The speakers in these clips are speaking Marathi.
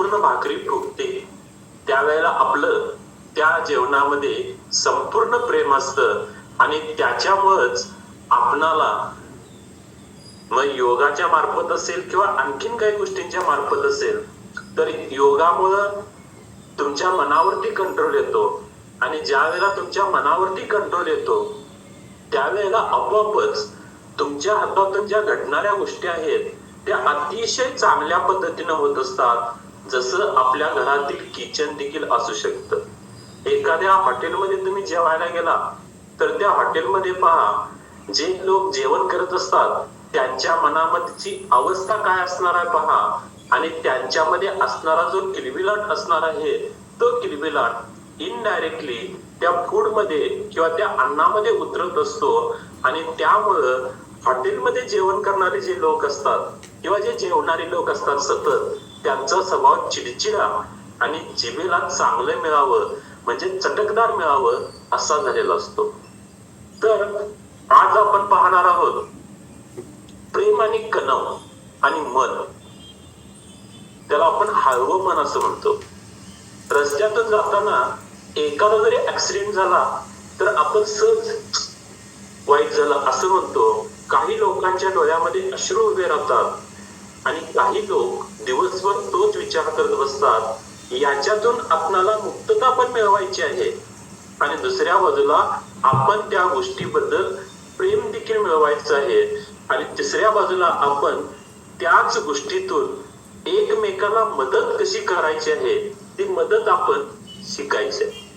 संपूर्ण भाकरी फुगते त्यावेळेला आपलं त्या जेवणामध्ये संपूर्ण प्रेम असतं आणि त्याच्यामुळेच आपणाला मग योगाच्या मार्फत असेल किंवा आणखीन काही गोष्टींच्या मार्फत असेल तर योगामुळं तुमच्या मनावरती कंट्रोल येतो. आणि ज्या वेळेला तुमच्या मनावरती कंट्रोल येतो त्यावेळेला आपोआपच तुमच्या हातातून ज्या घडणाऱ्या गोष्टी आहेत त्या अतिशय चांगल्या पद्धतीनं होत असतात. जसं आपल्या घरातील किचन देखील असू शकतं. एखाद्या हॉटेलमध्ये तुम्ही जेवायला गेला तर त्या हॉटेलमध्ये पहा जे लोक जेवण करत असतात त्यांच्या मनामधची अवस्था काय असणार आहे पहा. आणि त्यांच्यामध्ये असणारा जो किलबिलाट असणार आहे तो किलबिलाट इनडायरेक्टली त्या फूडमध्ये किंवा त्या अन्नामध्ये उतरत असतो. आणि त्यामुळं हॉटेलमध्ये जेवण करणारे जे लोक असतात किंवा जे जेवणारे लोक असतात सतत त्यांचा स्वभाव चिडचिडा आणि जिभेला चांगलं मिळावं म्हणजे चटकदार मिळावं असा झालेला असतो. तर आज आपण पाहणार आहोत प्रेम आणि कणव आणि मन. त्याला आपण हळवं मन असं म्हणतो. रस्त्यातून जाताना एखादा जरी ऍक्सिडेंट झाला तर आपण सहज वाईट झालं असं म्हणतो. काही लोकांच्या डोळ्यामध्ये अश्रू उभे राहतात. आणि काही लोक दिवसभर तोच विचार करत बसतात याच्यातून आपणाला मुक्तता पण मिळवायची आहे आणि दुसऱ्या बाजूला आपण त्या गोष्टीबद्दल प्रेम देखील मिळवायचं आहे आणि तिसऱ्या बाजूला आपण त्याच गोष्टीतून एकमेकाला मदत कशी करायची आहे ती मदत आपण शिकायची आहे.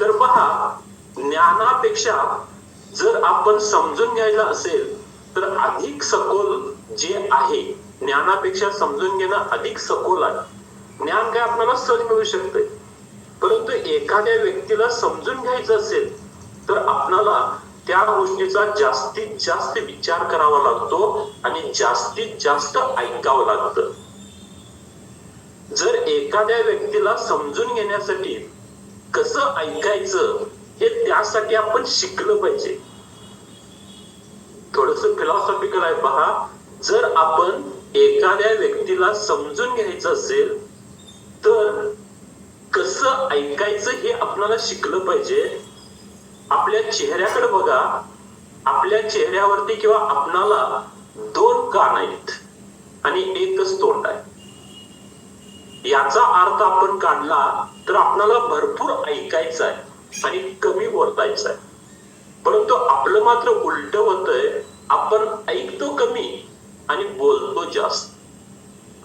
तर पहा ज्ञानापेक्षा जर आपण समजून घ्यायला असेल तर अधिक सखोल जे आहे ज्ञानापेक्षा समजून घेणं अधिक सखोल आहे. ज्ञान काय आपल्याला सहज मिळू शकते. परंतु एखाद्या व्यक्तीला समजून घ्यायचं असेल तर आपल्याला त्या गोष्टीचा जास्तीत जास्त विचार करावा लागतो आणि जास्तीत जास्त ऐकावं लागतं. जर एखाद्या व्यक्तीला समजून घेण्यासाठी कसं ऐकायचं हे त्यासाठी आपण शिकलं पाहिजे. थोडस फिलॉसॉफिकल आहे पहा. जर आपण एखाद्या व्यक्तीला समजून घ्यायचं असेल तर कसं ऐकायचं हे आपल्याला शिकलं पाहिजे. आपल्या चेहऱ्याकडे बघा. आपल्या चेहऱ्यावरती किंवा आपणाला दोन कान आहेत आणि एकच तोंड आहे. याचा अर्थ आपण काढला तर आपणाला भरपूर ऐकायचं आहे आणि कमी बोलायचं आहे. परंतु आपलं मात्र उलट होतंय. आपण ऐकतो कमी. आणि बोलतो जास्त.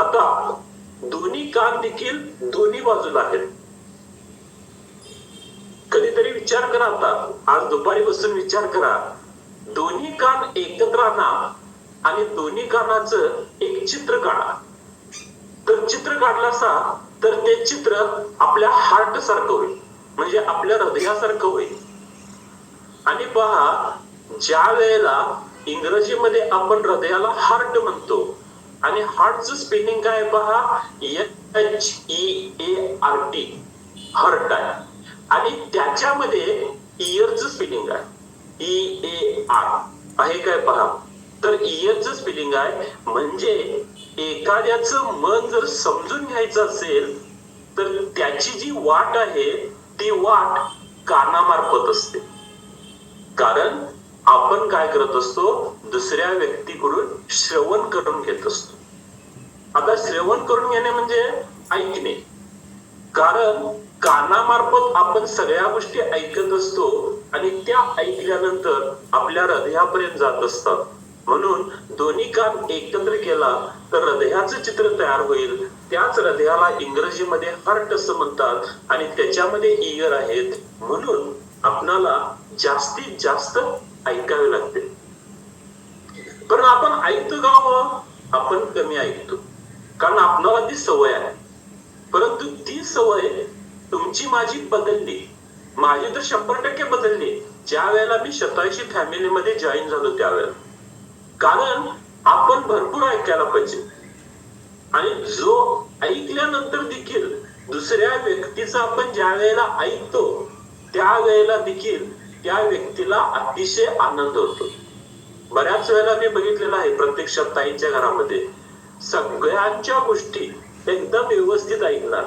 आता दोन्ही कान देखील दोन्ही बाजूला आहेत. कधीतरी विचार करा आता. आज दुपारी बसून विचार करा. दोन्ही कान एकत्र आणा आणि दोन्ही कानाचं एक चित्र काढा. तर चित्र काढलं असा तर ते चित्र आपल्या हार्ट सारखं होईल. म्हणजे आपल्या हृदयासारखं होईल. आणि पहा ज्या वेळेला इंग्रजीमध्ये आपण हृदयाला हार्ट म्हणतो. आणि हार्टचं स्पेलिंग काय पहा? H E A R T hurt आहे. आणि त्याच्यामध्ये इयरचं स्पेलिंग आहे. ई ए आर आहे काय पहा? तर इयरचं स्पेलिंग आहे. म्हणजे एखाद्याचं मन जर समजून घ्यायचं असेल तर त्याची जी वाट आहे ती वाट कानामार्फत असते. कारण आपण काय करत असतो? दुसऱ्या व्यक्तीकडून श्रवण करून घेत असतो. आता श्रवण करून घेणे म्हणजे ऐकणे. कारण कानामार्फत आपण सगळ्या गोष्टी ऐकत असतो आणि त्या ऐकल्यानंतर आपल्या हृदयापर्यंत जात असतात. म्हणून दोन्ही कान एकत्र केला तर हृदयाचं चित्र तयार होईल. त्याच हृदयाला इंग्रजीमध्ये हार्ट असं म्हणतात आणि त्याच्यामध्ये इयर आहेत. म्हणून आपणाला जास्तीत जास्त ऐकावे लागते. पण आपण ऐकतो का आपण कमी ऐकतो. कारण आपणाला ती सवय आहे. परंतु ती सवय तुमची माझी बदलली. माझी तर शंभर टक्के बदलली. ज्या वेळेला मी शतायशी फॅमिलीमध्ये जॉईन झालो त्यावेळेला. कारण आपण भरपूर ऐकायला पाहिजे. आणि जो ऐकल्यानंतर देखील दुसऱ्या व्यक्तीचा आपण ज्या वेळेला ऐकतो त्या वेळेला देखील त्या व्यक्तीला अतिशय आनंद होतो. बऱ्याच वेळेला मी बघितलेलं आहे प्रत्यक्षात ताईंच्या घरामध्ये. सगळ्यांच्या गोष्टी एकदम व्यवस्थित ऐकणार.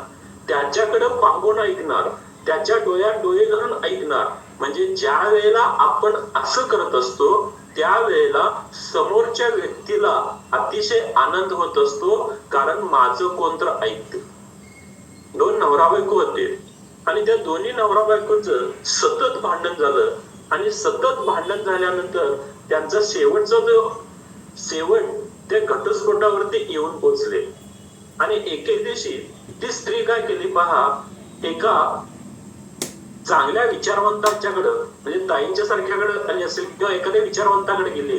त्याच्याकडे पाहून ऐकणार. त्याच्या डोळ्यात डोळे घालून ऐकणार. म्हणजे ज्या वेळेला आपण असं करत असतो त्यावेळेला समोरच्या व्यक्तीला अतिशय आनंद होत असतो कारण माझं कोणतर ऐकते. दोन नवरा बायको होते. आणि त्या दोन्ही नवरा बायकोच सतत भांडण झालं. आणि सतत भांडण झाल्यानंतर त्यांचा शेवटचा जो शेवट त्या घटस्फोटावरती येऊन पोचले आणि एके दिवशी ती स्त्री काय केली पहा एका चांगल्या विचारवंतांच्याकडं म्हणजे ताईंच्या सारख्याकडे आणि असेल किंवा एखाद्या विचारवंताकडे गेली.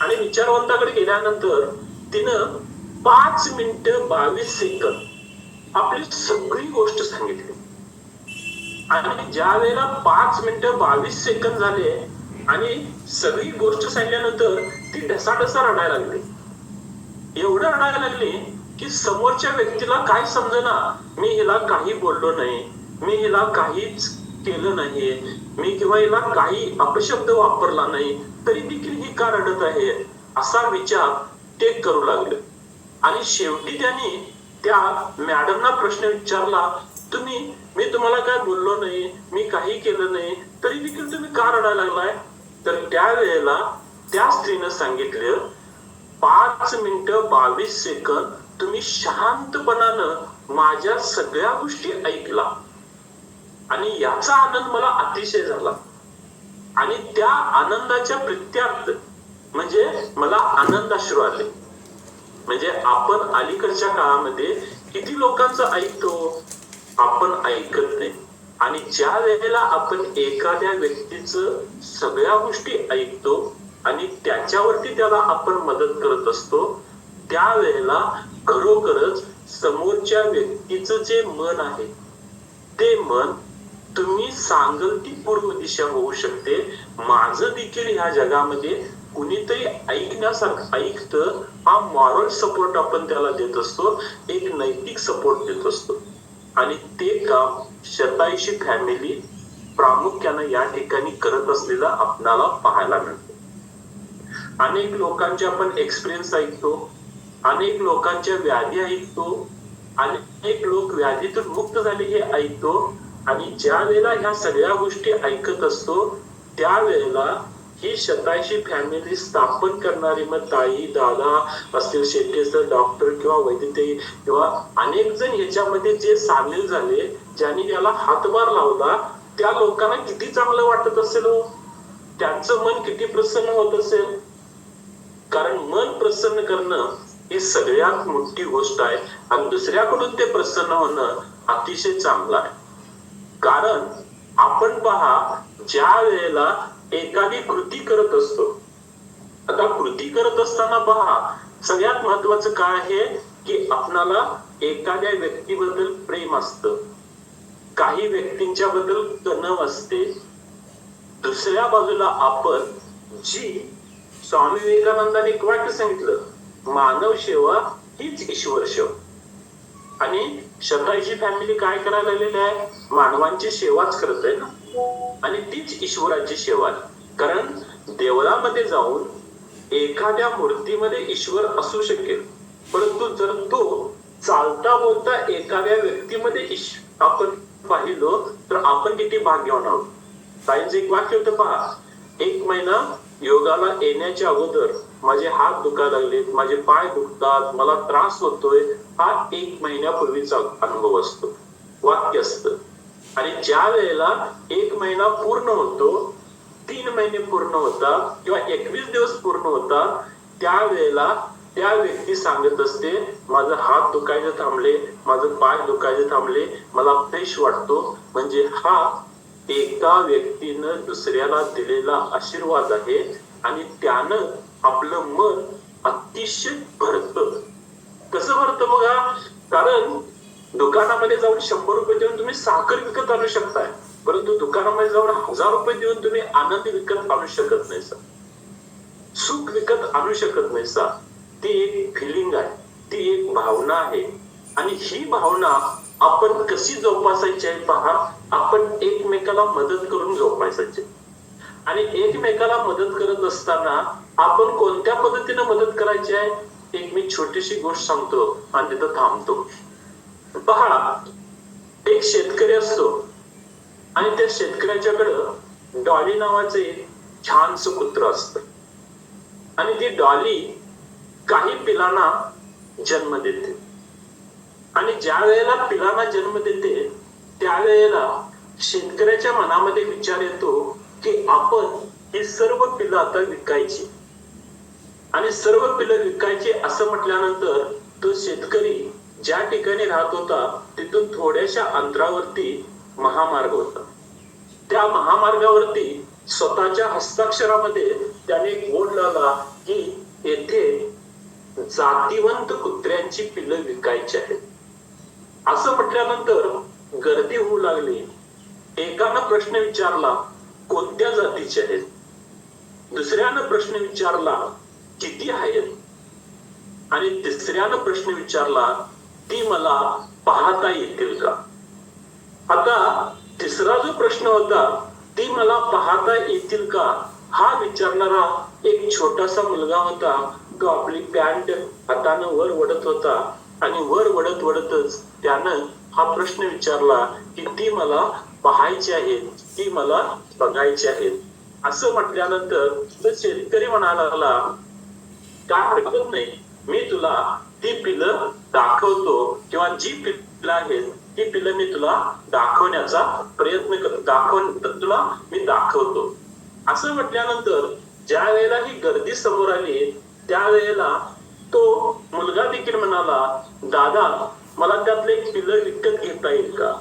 आणि विचारवंताकडे गेल्यानंतर तिनं पाच मिनिट बावीस सेकंद आपली सगळी गोष्ट सांगितली. आणि ज्या वेळेला पाच मिनिटं बावीस सेकंद झाले आणि सगळी गोष्ट सांगल्यानंतर ती ढसाढसा रडायला लागली. एवढं रडायला लागली की समोरच्या व्यक्तीला काय समजना मी हिला काही बोललो नाही मी हिला काहीच केलं नाही मी किंवा हिला काही अपशब्द वापरला नाही तरी देखील ही का रडत आहे? असा विचार ते करू लागले. आणि शेवटी त्यांनी त्या मॅडमना प्रश्न विचारला तुम्ही मी तुम्हाला काय बोललो नाही मी काही केलं नाही तरी देखील तुम्ही का रडायला लागलाय? तर त्यावेळेला त्या स्त्रीनं सांगितलं पाच मिनिट बावीस सेकंद तुम्ही शांतपणानं माझ्या सगळ्या गोष्टी ऐकला. आणि याचा आनंद मला अतिशय झाला. आणि त्या आनंदाच्या प्रत्यार्थ म्हणजे मला आनंद अश्रू आले म्हणजे आपण अलीकडच्या काळामध्ये किती लोकांचं ऐकतो आपण ऐकत नाही. आणि ज्या वेळेला आपण एखाद्या व्यक्तीचं सगळ्या गोष्टी ऐकतो आणि त्याच्यावरती त्याला आपण मदत करत असतो त्यावेळेला खरोखरच समोरच्या व्यक्तीचं जे मन आहे ते मन तुम्ही सांगल ती पूर्व दिशा होऊ शकते. माझं देखील ह्या जगामध्ये कुणीतरी ऐकण्यासारखं ऐकतं हा मॉरल सपोर्ट आपण त्याला देत असतो एक नैतिक सपोर्ट देत असतो. आणि ते काम शताईशी फॅमिली प्रामुख्यानं या ठिकाणी करत असलेलं आपणाला पाहायला मिळतं. अनेक लोकांचे आपण एक्सपिरियन्स ऐकतो अनेक लोकांच्या व्याधी ऐकतो अनेक लोक व्याधीतून मुक्त झाले हे ऐकतो आणि ज्या वेळेला ह्या सगळ्या गोष्टी ऐकत असतो त्यावेळेला ही शताशी फॅमिली स्थापन करणारी मग ताई दादा असतील शेट्टीसर डॉक्टर किंवा वैद्य किंवा अनेक जण ह्याच्यामध्ये जे सामील झाले ज्यांनी याला हातभार लावला त्या लोकांना किती चांगलं वाटत असेल हो? त्यांचं मन किती प्रसन्न होत असेल? कारण मन प्रसन्न करणं ही सगळ्यात मोठी गोष्ट आहे आणि दुसऱ्याकडून ते प्रसन्न होणं अतिशय चांगलं आहे. कारण आपण पहा ज्या वेळेला एखादी कृती करत असतो. आता कृती करत असताना पहा सगळ्यात महत्वाचं काय आहे? की आपणाला एखाद्या व्यक्तीबद्दल प्रेम असतं. काही व्यक्तींच्या बद्दल कणव असते. दुसऱ्या बाजूला आपण जी स्वामी विवेकानंदाने एक वाक्य सांगितलं मानव सेवा हीच ईश्वर सेवा. आणि शताईची फॅमिली काय करायला आलेली आहे? मानवांची सेवाच करत आहे ना? आणि तीच ईश्वराची सेवा आहे. कारण देवळामध्ये जाऊन एखाद्या मूर्तीमध्ये ईश्वर असू शकेल. परंतु जर तो चालता बोलता एखाद्या व्यक्तीमध्ये आपण पाहिलो तर आपण किती भाग्यवान आहोत. सायन्स एक वाक्य होतं पहा एक महिना योगाला येण्याच्या अगोदर माझे हात दुखायला लागलेत माझे पाय दुखतात मला त्रास होतोय हा एक महिन्यापूर्वीचा अनुभव असतो. वाक्य असतं. आणि ज्या वेळेला एक महिना पूर्ण होतो तीन महिने पूर्ण होता किंवा एकवीस दिवस पूर्ण होता त्यावेळेला त्या व्यक्ती सांगत असते माझं हात दुखायचे थांबले माझं पाय दुखायचे थांबले मला फ्रेश वाटतो. म्हणजे हा एका व्यक्तीनं दुसऱ्याला दिलेला आशीर्वाद आहे आणि त्यानं आपलं मन अतिशय भरत. कसं भरतं बघा? कारण दुकानामध्ये जाऊन शंभर रुपये देऊन तुम्ही साखर विकत आणू शकताय. परंतु दुकानामध्ये जाऊन हजार रुपये देऊन तुम्ही आनंद विकत आणू शकत नाही सर. सुख विकत आणू शकत नाही सर. ती एक फिलिंग आहे ती एक भावना आहे. आणि ही भावना आपण कशी जोपासायची आहे पहा आपण एकमेकाला मदत करून जोपासायची. आणि एकमेकाला मदत करत असताना आपण कोणत्या पद्धतीने मदत करायची आहे? एक मी छोटीशी गोष्ट सांगतो आणि तिथं थांबतो. पहा एक शेतकरी असतो. आणि त्या शेतकऱ्याच्याकडं डॉली नावाचे छानस कुत्र असतं. आणि ती डॉली काही पिलांना जन्म देते. आणि ज्या वेळेला पिलांना जन्म देते त्यावेळेला शेतकऱ्याच्या मनामध्ये विचार येतो की आपण ही सर्व पिलं आता विकायची. आणि सर्व पिलं विकायची असं म्हटल्यानंतर तो शेतकरी ज्या ठिकाणी राहत होता तिथून थोड्याशा अंतरावरती महामार्ग होता. त्या महामार्गावरती स्वतःच्या हस्ताक्षरामध्ये त्याने एक बोर्ड लावला की येथे जातीवंत कुत्र्यांची पिल्लं विकायची आहेत. असं म्हटल्यानंतर गर्दी होऊ लागली. एकानं प्रश्न विचारला कोणत्या जातीचे आहेत? दुसऱ्यानं प्रश्न विचारला किती आहेत? आणि तिसऱ्यानं प्रश्न विचारला ती मला पाहता येतील का? आता तिसरा जो प्रश्न होता ती मला पाहता येतील का? हा विचारणारा एक छोटासा मुलगा होता तो आपली पॅन्ट हातानं वर वडत होता आणि वर वडत वडतच त्यानं हा प्रश्न विचारला की ती मला पाहायची आहेत ती मला बघायची आहेत असं म्हटल्यानंतर तो शेतकरी म्हणायला लागला काय हरकत नाही मी तुला ती पिलं दाखवतो किंवा जी पिलं आहेत ती पिलं मी तुला दाखवण्याचा प्रयत्न कर दाखव तुला मी दाखवतो. असं म्हटल्यानंतर ज्या वेळेला ही गर्दी समोर आली त्यावेळेला तो मुलगा देखील म्हणाला दादा मला त्यातले एक पिलं विकत घेता येईल का?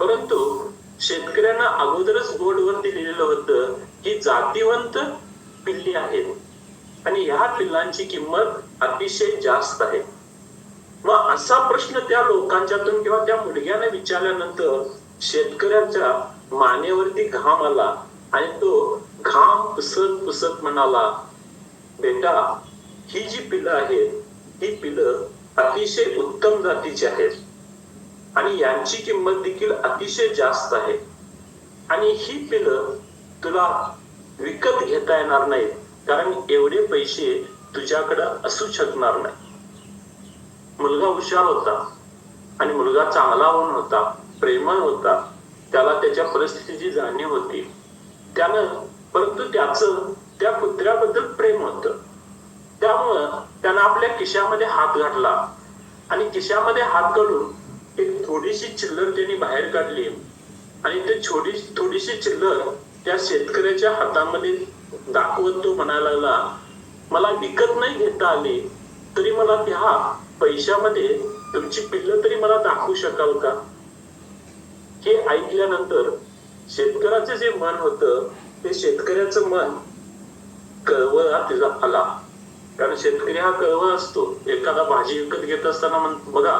परंतु शेतकऱ्यांना अगोदरच बोर्डवरती लिहिलेलं होतं की जातीवंत पिल्ली आहेत. आणि ह्या पिल्लांची किंमत अतिशय जास्त आहे. मग असा प्रश्न त्या लोकांच्यातून किंवा त्या मुलग्याने विचारल्यानंतर शेतकऱ्याच्या मानेवरती घाम आला आणि तो घाम पुसत पुसत म्हणाला बेटा ही जी पिलं आहेत ही पिलं अतिशय उत्तम जातीची आहेत आणि यांची किंमत देखील अतिशय जास्त आहे. आणि ही पिलं तुला विकत घेता येणार नाहीत कारण एवढे पैसे तुझ्याकडं असू शकणार नाही मुलगा हुशार होता आणि मुलगा चांगला होऊन होता प्रेमळ होता त्याला त्याच्या परिस्थितीची जाणीव होती. त्यानं परंतु त्याचं त्या कुत्र्याबद्दल प्रेम होत. त्यामुळं त्यानं आपल्या किशामध्ये हात घातला आणि किशामध्ये हात घालून एक थोडीशी चिल्लर त्यांनी बाहेर काढली आणि ते छोटी थोडीशी चिल्लर त्या शेतकऱ्याच्या हातामध्ये दाखवत तो म्हणायला लागला मला विकत नाही घेता आली तरी मला त्या पैशामध्ये तुमची पिल्लं तरी मला दाखवू शकाल का? हे ऐकल्यानंतर शेतकऱ्याचं जे मन होत ते शेतकऱ्याचं मन कळवळा तिला आला. कारण शेतकरी हा कळवळ असतो. एखादा भाजी विकत घेत असताना म्हण बघा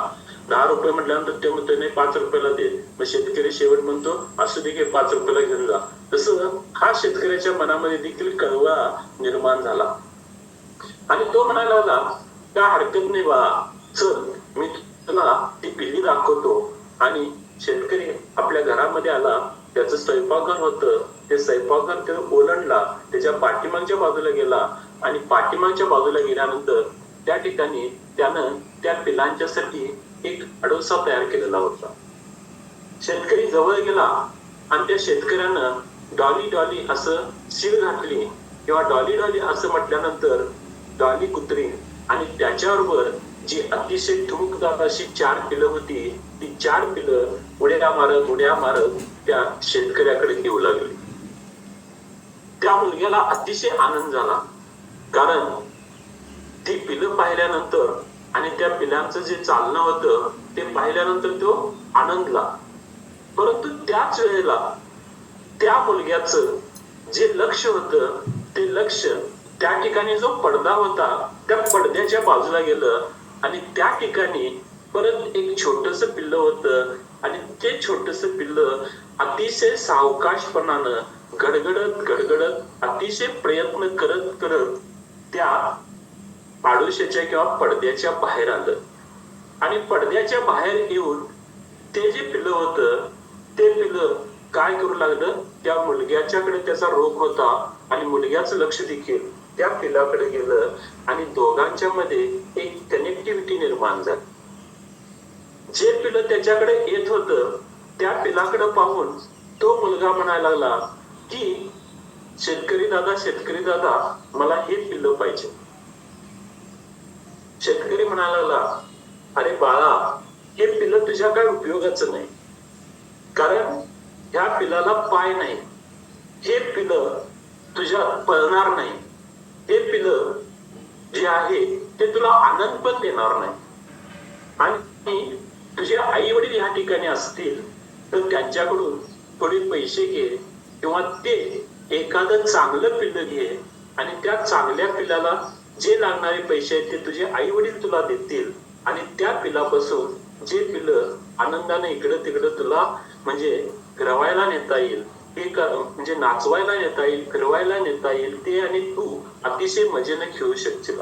दहा रुपये म्हटल्यानंतर ते म्हणतो नाही पाच रुपयाला दे. मग शेतकरी शेवट म्हणतो असू दे की पाच रुपयाला घेऊन जा. तसं हा शेतकऱ्याच्या मनामध्ये देखील कळवळा निर्माण झाला. आणि तो म्हणायला लागला काय हरकत नाही बाळा चल मी तुला ती पिल्ली दाखवतो. आणि शेतकरी आपल्या घरामध्ये आला त्याचं स्वयंपाकघर होतं. ते स्वयंपाकघर त्यानं ओलांडला त्याच्या पाठीमागच्या बाजूला गेला. आणि पाठीमागच्या बाजूला गेल्यानंतर त्या ठिकाणी त्यानं त्या पिलांच्यासाठी एक अडोसा तयार केलेला होता. शेतकरी जवळ गेला आणि त्या शेतकऱ्यानं डॉली डॉली असं सील घातली. किंवा डॉली डॉली असं म्हटल्यानंतर डॉली कुत्री आणि त्याच्याबरोबर जी अतिशय ठुमकदार अशी चार पिलं होती ती चार पिलं उड्या मारत उड्या मारत त्या शेतकऱ्याकडे येऊ लागली. त्या मुलग्याला अतिशय आनंद झाला. कारण ती पिलं पाहिल्यानंतर आणि त्या पिलांचं जे चालणं होतं ते पाहिल्यानंतर तो आनंदला. परंतु त्याच वेळेला त्या मुलग्याचं जे लक्ष होतं ते लक्ष त्या ठिकाणी जो पडदा होता त्या पडद्याच्या बाजूला गेलं आणि त्या ठिकाणी परत एक छोटस पिल्ल होत. आणि ते छोटस पिल्ल अतिशय सावकाशपणानं गडगडत गडगडत अतिशय प्रयत्न करत करत त्या पाडोश्याच्या किंवा पडद्याच्या बाहेर आलं. आणि पडद्याच्या बाहेर येऊन ते जे पिल्ल होत ते पिल्लं काय करू लागलं? त्या मुलग्याच्याकडे त्याचा रोग होता आणि मुलग्याचं लक्ष देखील त्या पिलाकडे गेलं आणि दोघांच्या मध्ये एक कनेक्टिव्हिटी निर्माण झाली. जे पिलं त्याच्याकडे येत होतं त्या पिलाकडे पाहून तो मुलगा म्हणायला लागला की शेतकरी दादा शेतकरी दादा मला हे पिलं पाहिजे. शेतकरी म्हणायला लागला अरे बाळा हे पिलं तुझ्या काय उपयोगाचं नाही. कारण ह्या पिलाला पाय नाही. हे पिलं तुझ्या पळणार नाही. ते पिलं जे आहे ते तुला आनंद पण देणार नाही. आणि तुझे आई वडील ह्या ठिकाणी असतील तर त्यांच्याकडून थोडे पैसे घे किंवा ते एखादं चांगलं पिल्लं घे आणि त्या चांगल्या पिल्लाला जे लागणारे पैसे आहेत ते तुझे आई वडील तुला देतील. आणि त्या पिलापासून जे पिल्लं आनंदाने इकडं तिकडं तुला म्हणजे रवायला नेता येईल. हे म्हणजे नाचवायला नेता येईल फिरवायला नेता येईल ते आणि तू अतिशय मजेने खेळू शकशील.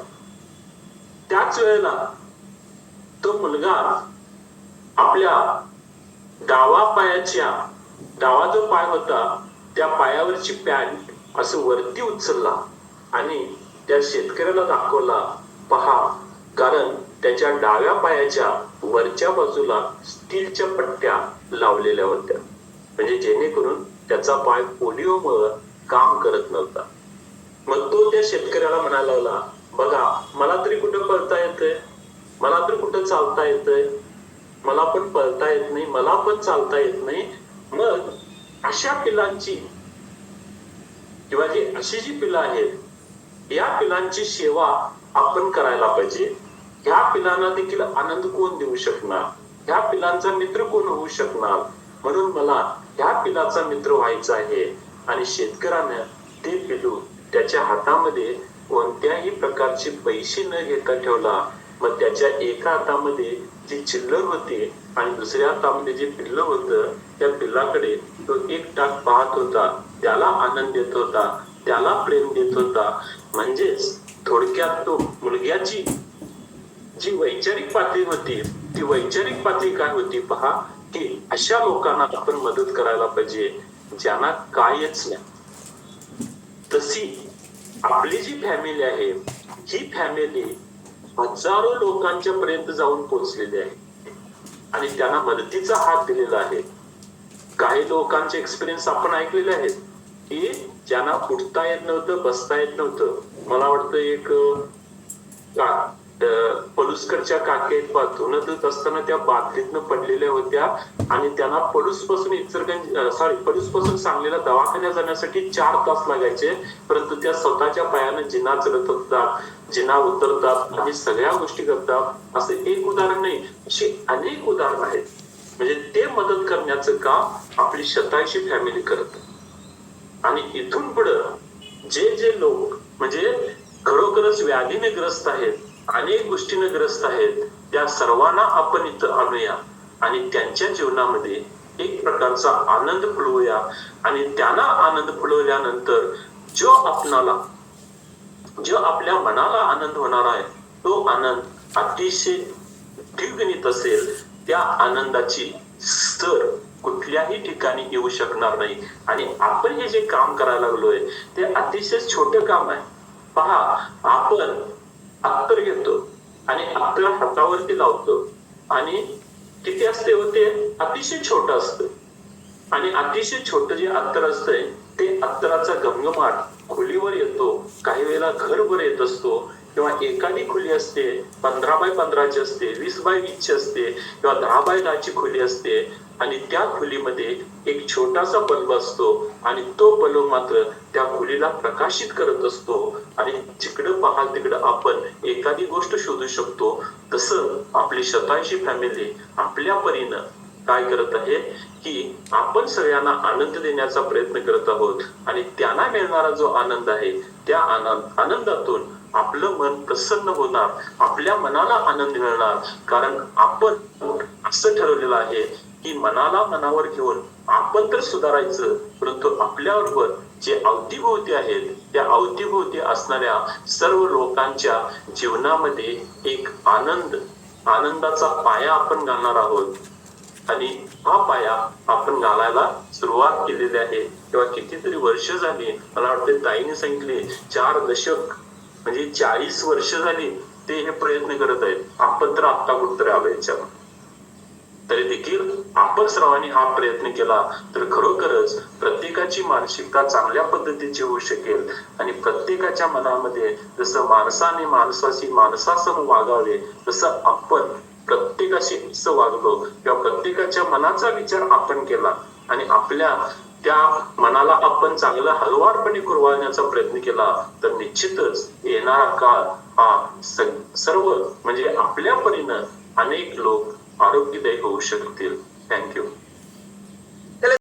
त्याच वेळेला तो मुलगा आपल्या डावा पायाच्या डावा जो पाय होता त्या पायावरची पॅन्ट असं वरती उचलला आणि त्या शेतकऱ्याला दाखवला पहा कारण त्याच्या डाव्या पायाच्या वरच्या बाजूला स्टीलच्या पट्ट्या लावलेल्या होत्या. म्हणजे जेणेकरून त्याचा पाय पोलिओमुळं काम करत नव्हता. मग तो त्या शेतकऱ्याला म्हणायला लागला बघा मला तरी कुठं पळता येतंय? मला तर कुठं चालता येतंय? मला पण पळता येत नाही मला पण चालता येत नाही. मग अशा पिलांची किंवा जी अशी जी पिलं आहेत या पिलांची सेवा आपण करायला पाहिजे. ह्या पिलांना देखील आनंद कोण देऊ शकणार? ह्या पिलांचा मित्र कोण होऊ शकणार? म्हणून मला ह्या पिलाचा मित्र व्हायचा आहे आणि शेतकऱ्यानं ते पिलू त्याच्या हातामध्ये कोणत्याही प्रकारचे पैसे न घेता ठेवला. मग त्याच्या एका हातामध्ये जी चिल्लर होती आणि दुसऱ्या हातामध्ये जे पिल्ल होतं त्या पिल्लाकडे तो एक टाक पाहत होता. त्याला आनंद देत होता त्याला प्रेम देत होता. म्हणजेच थोडक्यात तो मुलग्याची जी वैचारिक पातळी होती ती वैचारिक पातळी काय होती पहा. की अशा लोकांना आपण मदत करायला पाहिजे ज्यांना कायच नाही. तशी आपली जी फॅमिली आहे ही फॅमिली हजारो लोकांच्या पर्यंत जाऊन पोहोचलेली आहे. आणि त्यांना मदतीचा हात दिलेला आहे. काही लोकांचे एक्सपिरियन्स आपण ऐकलेले आहेत की ज्यांना उठता येत नव्हतं बसता येत नव्हतं. मला वाटतं एक का- पलुसकरच्या काकी धुणं धुत असताना त्या बादलीतनं पडलेल्या होत्या. आणि त्यांना पलूसपासून इचरगंज सॉरी पलूसपासून सांगलीला दवाखान्यात जाण्यासाठी चार तास लागायचे. परंतु त्या स्वतःच्या पायानं जिना चढत होतात जिना उतरतात आणि सगळ्या गोष्टी करतात. असं एक उदाहरण नाही अशी अनेक उदाहरण आहेत. म्हणजे ते मदत करण्याचं काम आपली शतायशी फॅमिली करत. आणि इथून पुढं जे जे लोक म्हणजे खरोखरच व्याधीने ग्रस्त आहेत अनेक गोष्टीने ग्रस्त आहेत. त्या सर्वांना आपण इथं आणूया. आणि त्यांच्या जीवनामध्ये एक प्रकारचा आनंद फुलवूया. आणि त्यांना आनंद फुलवल्यानंतर जो आपणाला जो आपल्या मनाला आनंद होणार आहे तो आनंद अतिशय द्विगुणित असेल. त्या आनंदाची स्तर कुठल्याही ठिकाणी येऊ शकणार नाही. आणि आपण हे जे काम करायला लागलोय ते अतिशय छोटं काम आहे. पहा आपण अत्तर घेतो आणि आतर हातावरती लावतो. आणि किती असते होते अतिशय छोट असतं. आणि अतिशय छोट जे अत्तर असतंय ते अत्तराचा गमगमाट खोलीवर येतो. काही वेळेला घरभर येत असतो. किंवा एकानी खुली असते पंधरा बाय पंधराची असते वीस बाय वीसची असते किंवा दहा बाय दहाची खुली असते आणि त्या खोलीमध्ये एक छोटासा बल्ब असतो आणि तो बल्ब मात्र त्या खोलीला प्रकाशित करत असतो आणि जिकडं पाहाल तिकडं आपण एखादी गोष्ट शोधू शकतो. तसं आपली शतांशी फॅमिली आपल्या परीनं काय करत आहे की आपण सगळ्यांना आनंद देण्याचा प्रयत्न करत आहोत आणि त्यांना मिळणारा जो आनंद आहे त्या आनंद आनंदातून आपलं मन प्रसन्न होणार आपल्या मनाला आनंद मिळणार. कारण आपण असं ठरवलेलं आहे की मनाला मनावर घेऊन आपण तर सुधारायचं परंतु आपल्याबरोबर जे अवतीभोवती आहेत त्या अवतीभोवती असणाऱ्या सर्व लोकांच्या जीवनामध्ये एक आनंद आनंदाचा पाया आपण घालणार आहोत. आणि हा पाया आपण घालायला सुरुवात केलेली आहे. किंवा कितीतरी वर्ष झाली मला वाटते ताईने सांगितले चार दशक म्हणजे चाळीस वर्ष झाली ते हे प्रयत्न करत आहेत. आपण तर आत्ता कुठतरी आलो याच्यावर. तरी देखील आपण सर्वांनी हा प्रयत्न केला तर खरोखरच प्रत्येकाची मानसिकता चांगल्या पद्धतीची होऊ शकेल. आणि प्रत्येकाच्या मनामध्ये जसं माणसाने माणसाशी माणसासह वागावे तसं आपण प्रत्येकाशी वागलो किंवा प्रत्येकाच्या मनाचा विचार आपण केला आणि आपल्या त्या मनाला आपण चांगलं हलवारपणे कुरवाळण्याचा प्रयत्न केला तर निश्चितच येणारा काळ हा सर्व म्हणजे आपल्या परीनं अनेक लोक आरोग्यदायी होऊ शकतील. थँक्यू